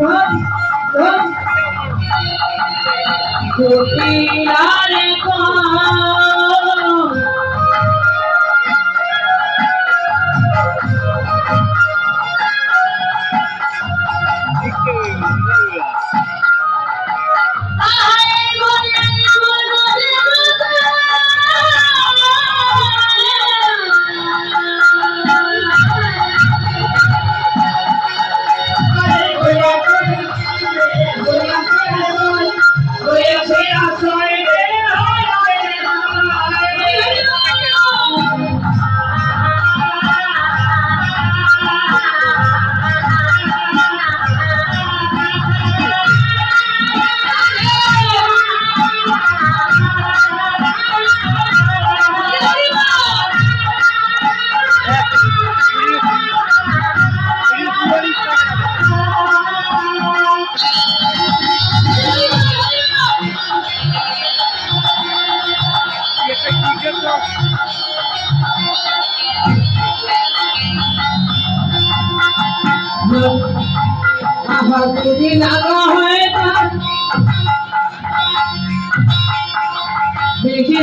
ধন ধন আবার যদি লাগা হয় দেখি